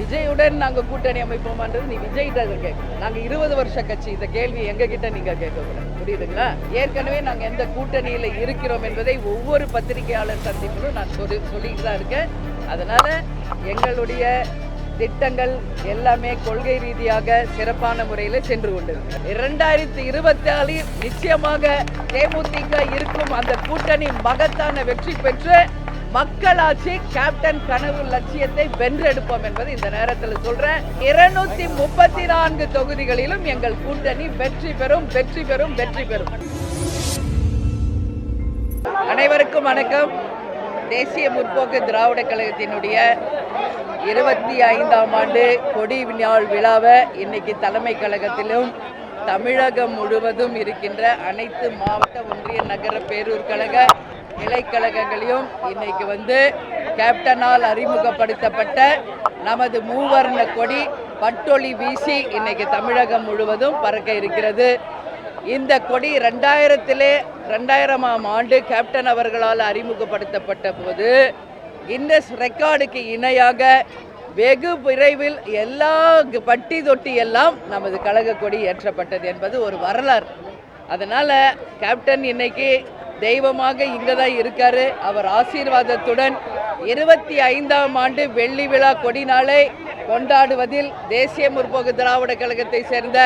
விஜயுடன் நாங்கள் கூட்டணி அமைப்போமான்றது நீ விஜய்கிட்ட அதை கேட்கணும். நாங்கள் இருபது வருஷ கட்சி இந்த கேள்வி எங்ககிட்ட நீங்கள் நீங்க கேட்கக்கூடாது. புரியுதுங்களா? ஏற்கனவே நாங்கள் எந்த கூட்டணியில் இருக்கிறோம் என்பதை ஒவ்வொரு பத்திரிகையாளர் சந்திப்பிலும் நான் சொல்லி சொல்லிட்டு தான் இருக்கேன். அதனால் எங்களுடைய திட்டங்கள் எல்லாமே கொள்கை ரீதியாக சிறப்பான முறையில் சென்று கொண்டிருக்கு இரண்டாயிரத்தி இருபத்தி ஆறில் நிச்சயமாக தேமுதிக இருக்கும் அந்த கூட்டணி மகத்தான வெற்றி பெற்று மக்களாட்சி கேப்டன் கனவு லட்சியத்தை வென்றெடுப்போம் என்பது இந்த நேரத்தில் சொல்றேன். இருநூத்தி முப்பத்தி நான்கு தொகுதிகளிலும் எங்கள் கூட்டணி வெற்றி பெறும் வெற்றி பெறும் வெற்றி பெறும். அனைவருக்கும் வணக்கம். தேசிய முற்போக்கு திராவிட கழகத்தினுடைய இருபத்தி ஐந்தாம் ஆண்டு கொடி நாள் விழாவை இன்னைக்கு தலைமை கழகத்திலும் தமிழகம் முழுவதும் இருக்கின்ற அனைத்து மாவட்ட ஒன்றிய நகர பேரூர் கழக கிளைக்கழகங்களையும் இன்னைக்கு வந்து கேப்டனால் அறிமுகப்படுத்தப்பட்ட நமது மூவர்ண கொடி பட்டொளி வீசி இன்னைக்கு தமிழகம் முழுவதும் பறக்க இருக்கிறது. இந்த கொடி ரெண்டாயிரத்திலே ரெண்டாயிரமாம் ஆண்டு கேப்டன் அவர்களால் அறிமுகப்படுத்தப்பட்ட போது இன்னஸ் ரெக்கார்டுக்கு இணையாக வெகு விரைவில் எல்லா பட்டி தொட்டி எல்லாம் நமது கழக கொடி ஏற்றப்பட்டது என்பது ஒரு வரலாறு. அதனால் கேப்டன் இன்னைக்கு தெய்வமாக இங்கே தான் இருக்கார். அவர் ஆசீர்வாதத்துடன் இருபத்தி ஐந்தாம் ஆண்டு வெள்ளி விழா கொடி நாளை கொண்டாடுவதில் தேசிய முற்போக்கு திராவிட கழகத்தை சேர்ந்த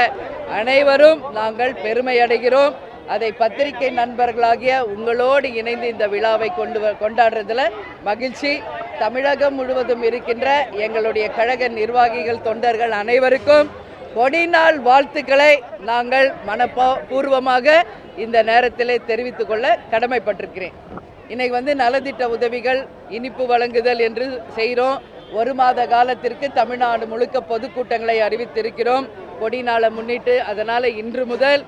அனைவரும் நாங்கள் பெருமையடைகிறோம் அதை பத்திரிகை நண்பர்களாகிய உங்களோடு இணைந்து இந்த விழாவை கொண்டு வ- கொண்டாடுறதுல மகிழ்ச்சி. தமிழகம் முழுவதும் இருக்கின்ற எங்களுடைய கழக நிர்வாகிகள் தொண்டர்கள் அனைவருக்கும் கொடிநாள் வாழ்த்துக்களை நாங்கள் மனப்பா பூர்வமாக இந்த நேரத்திலே தெரிவித்துக் கொள்ள கடமைப்பட்டிருக்கிறேன். இன்னைக்கு வந்து நலத்திட்ட உதவிகள் இனிப்பு வழங்குதல் என்று செய்கிறோம். ஒரு மாத காலத்திற்கு தமிழ்நாடு முழுக்க பொதுக்கூட்டங்களை அறிவித்திருக்கிறோம். கொடி நாளை முன்னிட்டு அதனால் இன்று முதல்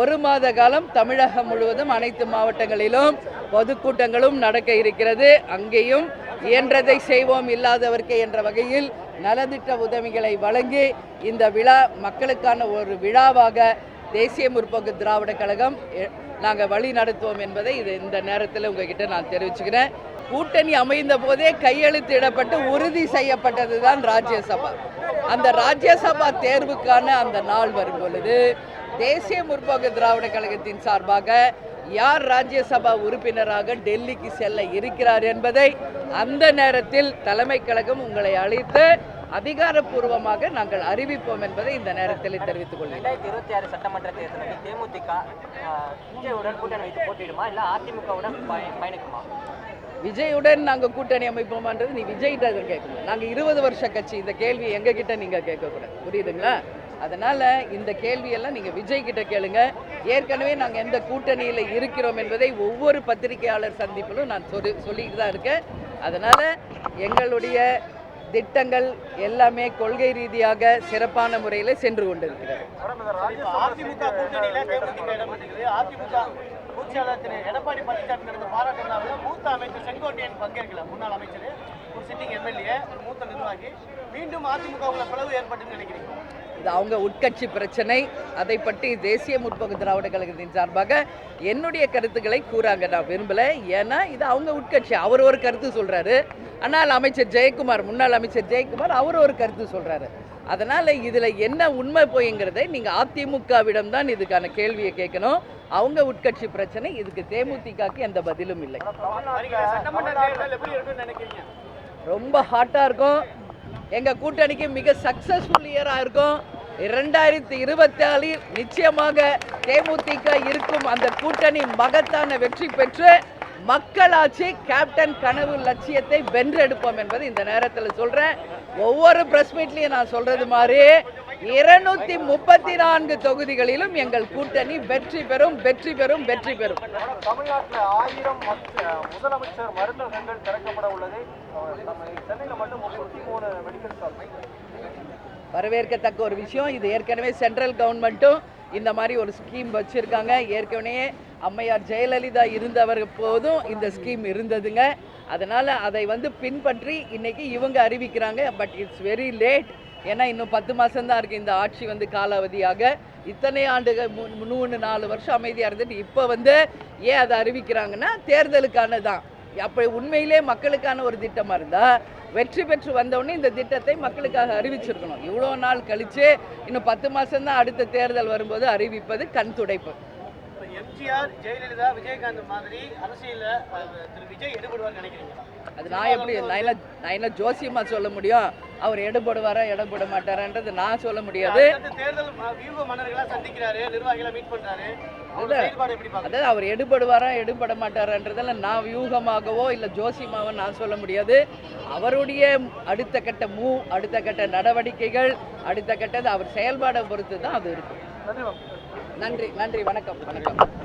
ஒரு மாத காலம் தமிழகம் முழுவதும் அனைத்து மாவட்டங்களிலும் பொதுக்கூட்டங்களும் நடக்க இருக்கிறது. அங்கேயும் இயன்றதை செய்வோம் இல்லாதவர்க்கே என்ற வகையில் நலத்திட்ட உதவிகளை வழங்கி இந்த விழா மக்களுக்கான ஒரு விழாவாக தேசிய முற்போக்கு திராவிட கழகம் நாங்கள் வழி நடத்துவோம் என்பதை இது இந்த நேரத்தில் உங்ககிட்ட நான் தெரிவிச்சுக்கிறேன். கூட்டணி அமைந்த போதே கையெழுத்திடப்பட்டு உறுதி செய்யப்பட்டது தான் ராஜ்யசபா. அந்த ராஜ்யசபா தேர்வுக்கான அந்த நாள் வரும் பொழுது தேசிய முற்போக்கு திராவிட கழகத்தின் சார்பாக யார் ராஜ்யசபா உறுப்பினராக டெல்லிக்கு செல்ல இருக்கிறார் என்பதை அந்த நேரத்தில் தலைமை கழகம் உங்களை அழைத்து அதிகாரப்பூர்வமாக நாங்கள் அறிவிப்போம் என்பதை இந்த நேரத்தில் தெரிவித்துக் கொள்கிறேன். ரெண்டாயிரத்தி இருபத்தி ஆறு சட்டமன்ற தேர்தலில் தேமுதிக ஆஹ், விஜயுடன் கூட்டணி வைத்து போட்டியிடுமா? இல்லை அதிமுகவுடன் பய பயணிக்குமா? விஜயுடன் நாங்கள் கூட்டணி அமைப்போமான்றது நீ விஜய்கிட்ட கேட்கணும். நாங்கள் இருபது வருஷ கட்சி. இந்த கேள்வி எங்ககிட்ட நீங்கள் கேட்கக்கூடாது. புரியுதுங்களா? அதனால் இந்த கேள்வியெல்லாம் நீங்கள் விஜய் கிட்ட கேளுங்க. ஏற்கனவே நாங்கள் எந்த கூட்டணியில் இருக்கிறோம் என்பதை ஒவ்வொரு பத்திரிகையாளர் சந்திப்பிலும் நான் சொல்லி சொல்லிட்டு தான் இருக்கேன். அதனால் எங்களுடைய திட்டங்கள் எல்லாமே கொள்கை ரீதியாக சிறப்பான முறையில் சென்று கொண்டிருக்கிறது. பேச்சாளர் திரு எடப்பாடி பழனிசாமி நடந்த பாராட்டு விழாவில் மூத்த அமைச்சர் செங்கோட்டையன் பங்கேற்கல. முன்னாள் அமைச்சர் ஒரு சிட்டிங் எம்எல்ஏ ஒரு மூத்த நிர்வாகி. மீண்டும் அதிமுக பிளவு ஏற்பட்டுன்னு நினைக்கிறீங்க? இது அவங்க உட்கட்சி பிரச்சனை. அதை பற்றி தேசிய முற்போக்கு திராவிட கழகத்தின் சார்பாக என்னுடைய கருத்துக்களை கூறாங்க. நான் விரும்பலை. ஏன்னா இது அவங்க உட்கட்சி. அவர் ஒரு கருத்து சொல்கிறாரு ஆனால் அமைச்சர் ஜெயக்குமார் முன்னாள் அமைச்சர் ஜெயக்குமார் அவர் ஒரு கருத்து சொல்கிறாரு அதனால இதுல என்ன உண்மை போய்ங்கிறதை நீங்க அதிமுகவிடம் தான் இதுக்கான கேள்வியை கேட்கணும். அவங்க உட்கட்சி பிரச்சனை இதுக்கு தேமுதிகக்கு எந்த பதிலும் இல்லை. ரொம்ப ஹாட்டாக இருக்கும். எங்கள் கூட்டணிக்கு மிக சக்ஸஸ்ஃபுல் இயராக இருக்கும். இரண்டாயிரத்தி இருபத்தி நிச்சயமாக தேமுதிக இருக்கும் அந்த கூட்டணி மகத்தான வெற்றி பெற்று மக்களாட்சி கேப்டன் கனவு லட்சியத்தை வென்றெடுப்போம் என்பது இந்த நேரத்தில் சொல்கிறேன் ஒவ்வொரு ப்ரெஸ் மீட்லையும் நான் சொல்கிறது மாதிரி இருநூத்தி முப்பத்தி நான்கு தொகுதிகளிலும் எங்கள் கூட்டணி வெற்றி பெறும் வெற்றி பெறும் வெற்றி பெறும். தமிழ்நாட்டில் ஆயிரம் முதலமைச்சர் மருந்தகங்கள் திறக்கப்பட உள்ளது சென்னையில் மட்டும் முப்பத்தி மூணு மெடிக்கல் ஷாப் வரவேற்கத்தக்க ஒரு விஷயம். இது ஏற்கனவே சென்ட்ரல் கவர்மெண்ட்டும் இந்த மாதிரி ஒரு ஸ்கீம் வச்சுருக்காங்க. ஏற்கனவே அம்மையார் ஜெயலலிதா இருந்தவர் போதும் இந்த ஸ்கீம் இருந்ததுங்க. அதனால் அதை வந்து பின்பற்றி இன்னைக்கு இவங்க அறிவிக்கிறாங்க. பட் இட்ஸ் வெரி லேட் ஏன்னா இன்னும் பத்து மாதம்தான் இருக்குது இந்த ஆட்சி வந்து காலாவதியாக. இத்தனை ஆண்டுகள் மூணு நாலு வருஷம் அமைதியாக இருந்துட்டு இப்போ வந்து ஏன் அதை அறிவிக்கிறாங்கன்னா தேர்தலுக்கான தான் அப்போ உண்மையிலே மக்களுக்கான ஒரு திட்டமாக இருந்தால் வெற்றி பெற்று வந்தவுடனே இந்த திட்டத்தை மக்களுக்காக அறிவிச்சிருக்கணும். இவ்வளோ நாள் கழிச்சு இன்னும் பத்து மாதம்தான் அடுத்த தேர்தல் வரும்போது அறிவிப்பது கண் துடைப்பு. இப்ப எம்ஜிஆர் ஜெயலலிதா விஜயகாந்த் மாதிரி அரசியல்ல திரு விஜய் ஈடுபடுவார் நினைக்கிறீங்களா? அது நான் எப்படி நான் நான் ஜோசியமா சொல்ல முடியும்? அவர் எடுபடுவாரா எடுபட மாட்டாரான்றது நான் சொல்ல முடியாது. தேர்தல் வியூக மன்னர்களா சந்திக்கிறாரு நிர்வாகிகளை மீட் பண்றாரு. அதாவது அவர் எடுபடுவாரா எடுபட மாட்டாரான்றதெல்லாம் நான் வியூகமாகவோ இல்லை ஜோசியமாவோ நான் சொல்ல முடியாது. அவருடைய அடுத்த கட்ட மூ அடுத்த கட்ட நடவடிக்கைகள் அடுத்த கட்டது அவர் செயல்பாடை பொறுத்து தான் அது இருக்கும். நன்றி நன்றி வணக்கம் வணக்கம்.